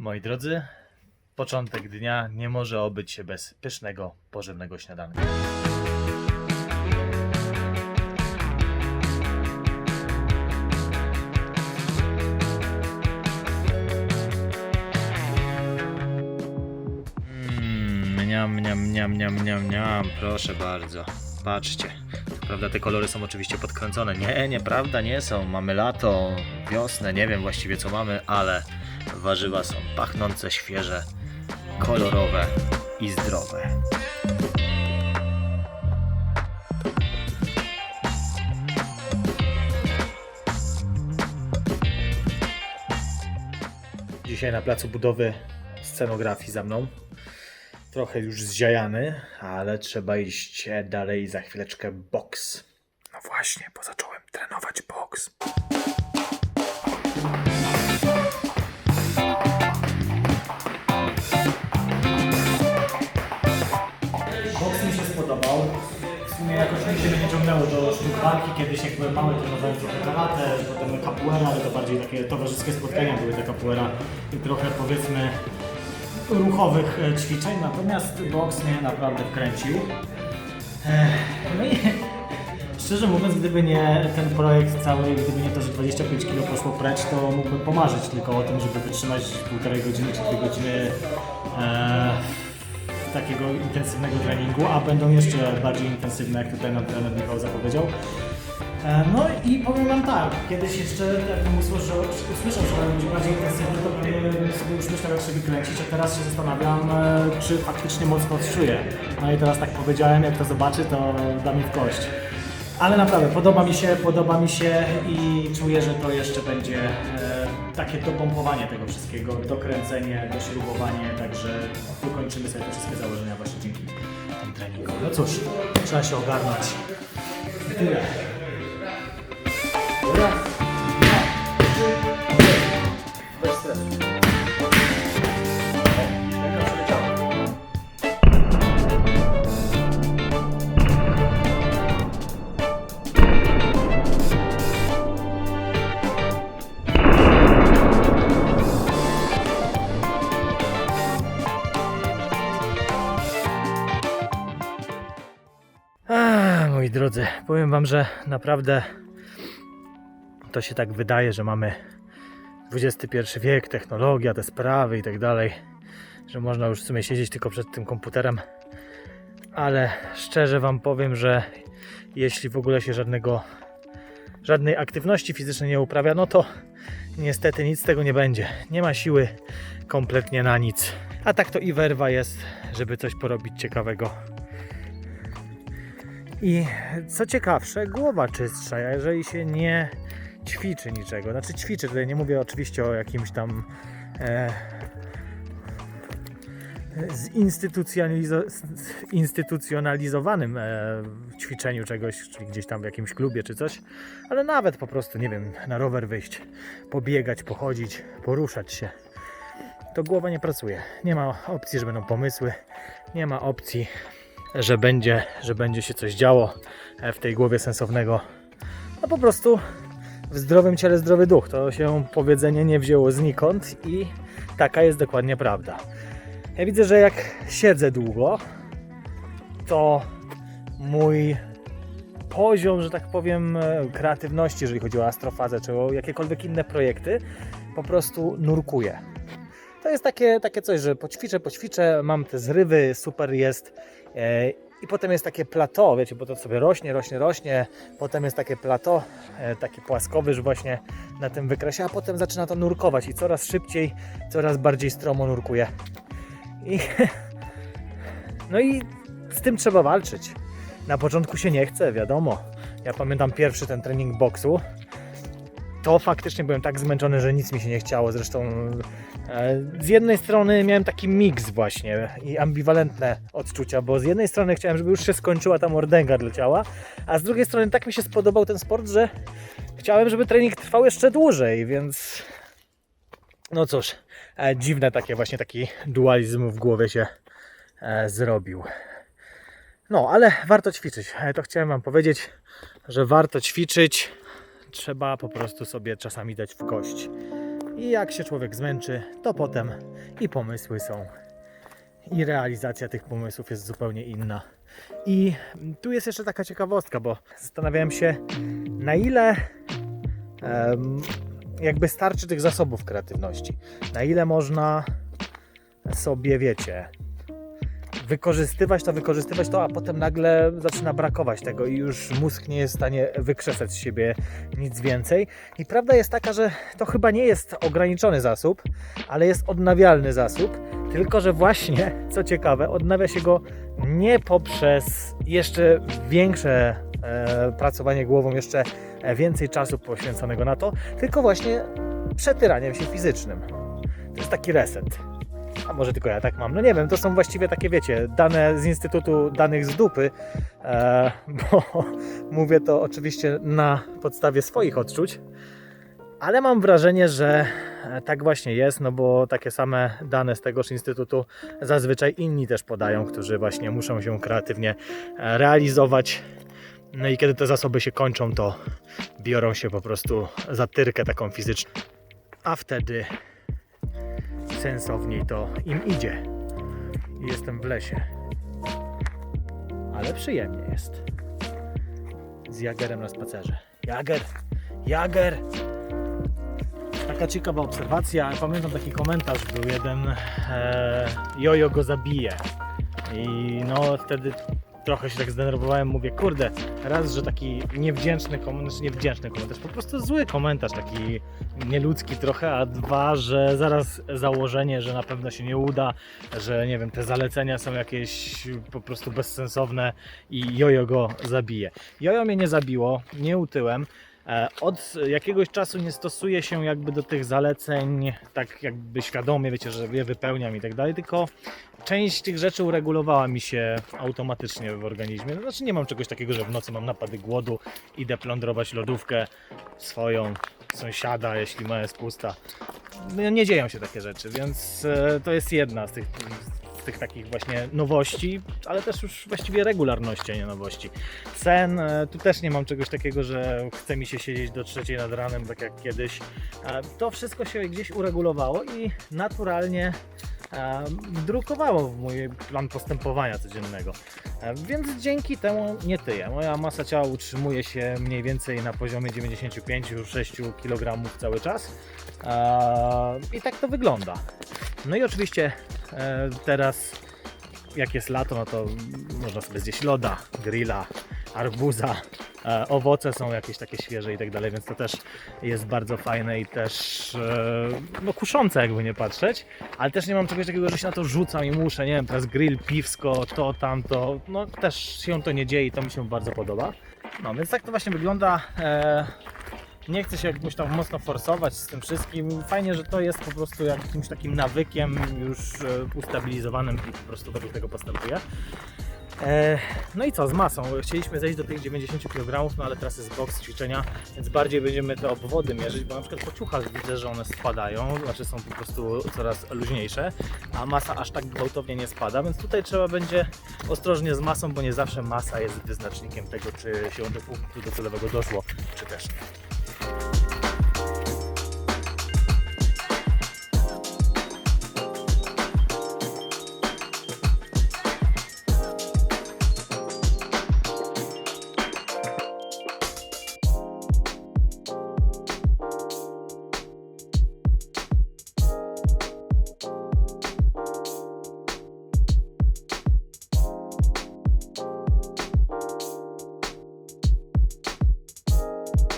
Moi drodzy, początek dnia nie może obyć się bez pysznego, pożywnego śniadanka. Mmm, niam, niam, niam, niam, niam, niam, proszę bardzo. Patrzcie. Co Prawda, te kolory są oczywiście podkręcone. Nie, nieprawda, nie są. Mamy lato, wiosnę, nie wiem właściwie co mamy, ale warzywa są pachnące, świeże, kolorowe i zdrowe. Dzisiaj na placu budowy scenografii za mną. Trochę już zziajany, ale trzeba iść dalej za chwileczkę boks. No właśnie, bo zacząłem trenować boks. Jakoś nigdy mnie nie ciągnęło do sztuk walki. Kiedyś jak byłem mały, trenowałem trochę karate, potem capoeira, ale to bardziej takie towarzyskie spotkania były te capoeira i trochę powiedzmy ruchowych e, ćwiczeń, natomiast boks mnie naprawdę wkręcił. Ech, No i szczerze mówiąc, gdyby nie ten projekt cały, gdyby nie to, że 25 kg poszło precz, to mógłbym pomarzyć tylko o tym, żeby wytrzymać półtorej godziny czy dwie godziny e, takiego intensywnego treningu, a będą jeszcze bardziej intensywne, jak tutaj nam trener Michał zapowiedział. E, No i powiem Wam tak, kiedyś jeszcze jakbym usłyszał, usłyszał, że będzie bardziej intensywny, to pewnie bym sobie już myślał jak się wykręcić, a teraz się zastanawiam, e, czy faktycznie mocno odczuję. No i teraz tak powiedziałem, jak to zobaczy, to da mi w kość. Ale naprawdę, podoba mi się, podoba mi się i czuję, że to jeszcze będzie e, takie dopompowanie tego wszystkiego, dokręcenie, dośrubowanie, także ukończymy sobie te wszystkie założenia właśnie dzięki temu treningowi. No cóż, trzeba się ogarnąć. Tyle. Raz, dwa, trzy. Bez stresu. Moi drodzy, powiem wam, że naprawdę to się tak wydaje, że mamy XXI wiek, technologia, te sprawy i tak dalej, że można już w sumie siedzieć tylko przed tym komputerem. Ale szczerze wam powiem, że jeśli w ogóle się żadnego żadnej aktywności fizycznej nie uprawia, no to niestety nic z tego nie będzie. Nie ma siły kompletnie na nic. A tak to i werwa jest, żeby coś porobić ciekawego. I co ciekawsze, głowa czystsza, jeżeli się nie ćwiczy niczego. Znaczy ćwiczy, tutaj nie mówię oczywiście o jakimś tam e, zinstytucjonalizo- instytucjonalizowanym e, ćwiczeniu czegoś, czyli gdzieś tam w jakimś klubie czy coś, ale nawet po prostu, nie wiem, na rower wyjść, pobiegać, pochodzić, poruszać się. To głowa nie pracuje. Nie ma opcji, że będą pomysły, nie ma opcji, że będzie, że będzie się coś działo e, w tej głowie sensownego. No po prostu w zdrowym ciele zdrowy duch. To się powiedzenie nie wzięło znikąd i taka jest dokładnie prawda. Ja widzę, że jak siedzę długo, to mój poziom, że tak powiem, e, kreatywności, jeżeli chodzi o astrofazę czy o jakiekolwiek inne projekty, po prostu nurkuje. To jest takie, takie coś, że poćwiczę, poćwiczę, mam te zrywy, super jest. E, I potem jest takie plateau, wiecie, bo to sobie rośnie, rośnie, rośnie. Potem jest takie plateau, taki płaskowyż właśnie na tym wykresie, a potem zaczyna to nurkować i coraz szybciej, coraz bardziej stromo nurkuje. I, no i z tym trzeba walczyć. Na początku się nie chce, wiadomo. Ja pamiętam pierwszy ten trening boksu. To faktycznie byłem tak zmęczony, że nic mi się nie chciało. Zresztą e, z jednej strony miałem taki miks właśnie i ambiwalentne odczucia, bo z jednej strony chciałem, żeby już się skończyła ta mordęga dla ciała, a z drugiej strony tak mi się spodobał ten sport, że chciałem, żeby trening trwał jeszcze dłużej, więc no cóż, e, dziwne takie właśnie taki dualizm w głowie się e, zrobił. No, ale warto ćwiczyć. To chciałem Wam powiedzieć, że warto ćwiczyć. Trzeba po prostu sobie czasami dać w kość. I jak się człowiek zmęczy, to potem i pomysły są. I realizacja tych pomysłów jest zupełnie inna. I tu jest jeszcze taka ciekawostka, bo zastanawiałem się, na ile em, jakby starczy tych zasobów kreatywności. Na ile można sobie, wiecie, wykorzystywać to, wykorzystywać to, a potem nagle zaczyna brakować tego i już mózg nie jest w stanie wykrzesać z siebie nic więcej. I prawda jest taka, że to chyba nie jest ograniczony zasób, ale jest odnawialny zasób, tylko że właśnie, co ciekawe, odnawia się go nie poprzez jeszcze większe e, pracowanie głową, jeszcze e, więcej czasu poświęconego na to, tylko właśnie przetyraniem się fizycznym. To jest taki reset. A może tylko ja tak mam? No nie wiem, to są właściwie takie, wiecie, dane z Instytutu Danych z Dupy, e, bo mówię to oczywiście na podstawie swoich odczuć, ale mam wrażenie, że e, tak właśnie jest, no bo takie same dane z tegoż Instytutu zazwyczaj inni też podają, którzy właśnie muszą się kreatywnie e, realizować. No i kiedy te zasoby się kończą, to biorą się po prostu za tyrkę taką fizyczną. A wtedy sensowniej to im idzie. Jestem w lesie. Ale przyjemnie jest. Z Jagerem na spacerze. Jager! Jager! Taka ciekawa obserwacja. Pamiętam taki komentarz, był jeden e, Jojo go zabije. I no wtedy trochę się tak zdenerwowałem, mówię, kurde, raz, że taki niewdzięczny komentarz, znaczy niewdzięczny komentarz, po prostu zły komentarz, taki nieludzki trochę, a dwa, że zaraz założenie, że na pewno się nie uda, że nie wiem, te zalecenia są jakieś po prostu bezsensowne i jojo go zabije. Jojo mnie nie zabiło, nie utyłem. E, Od jakiegoś czasu nie stosuję się jakby do tych zaleceń tak jakby świadomie, wiecie, że je wypełniam i tak dalej, tylko część tych rzeczy uregulowała mi się automatycznie w organizmie. No, Znaczy nie mam czegoś takiego, że w nocy mam napady głodu, idę plądrować lodówkę swoją, sąsiada, jeśli moja jest pusta. No, nie dzieją się takie rzeczy, więc e, to jest jedna z tych, tych takich właśnie nowości, ale też już właściwie regularności, a nie nowości. Sen, e, tu też nie mam czegoś takiego, że chce mi się siedzieć do trzeciej nad ranem, tak jak kiedyś. E, To wszystko się gdzieś uregulowało i naturalnie e, drukowało w mój plan postępowania codziennego. Więc dzięki temu nie tyję. Moja masa ciała utrzymuje się mniej więcej na poziomie 95-6 kg cały czas. I tak to wygląda. No i oczywiście teraz jak jest lato, no to można sobie zjeść loda, grilla, arbuza, e, owoce są jakieś takie świeże i tak dalej, więc to też jest bardzo fajne i też e, no kuszące jakby nie patrzeć, ale też nie mam czegoś takiego, że się na to rzucam i muszę, nie wiem, teraz grill, piwsko, to, tamto, no też się to nie dzieje i to mi się bardzo podoba. No więc tak to właśnie wygląda. Nie chcę się jakoś tam mocno forsować z tym wszystkim. Fajnie, że to jest po prostu jakimś takim nawykiem już e, ustabilizowanym i po prostu według tego postępuję. E, no i co, z masą. Chcieliśmy zejść do tych 90 kg, no ale teraz jest boks ćwiczenia, więc bardziej będziemy te obwody mierzyć, bo na przykład po ciuchach widzę, że one spadają, znaczy są po prostu coraz luźniejsze, a masa aż tak gwałtownie nie spada, więc tutaj trzeba będzie ostrożnie z masą, bo nie zawsze masa jest wyznacznikiem tego, czy się do punktu docelowego doszło.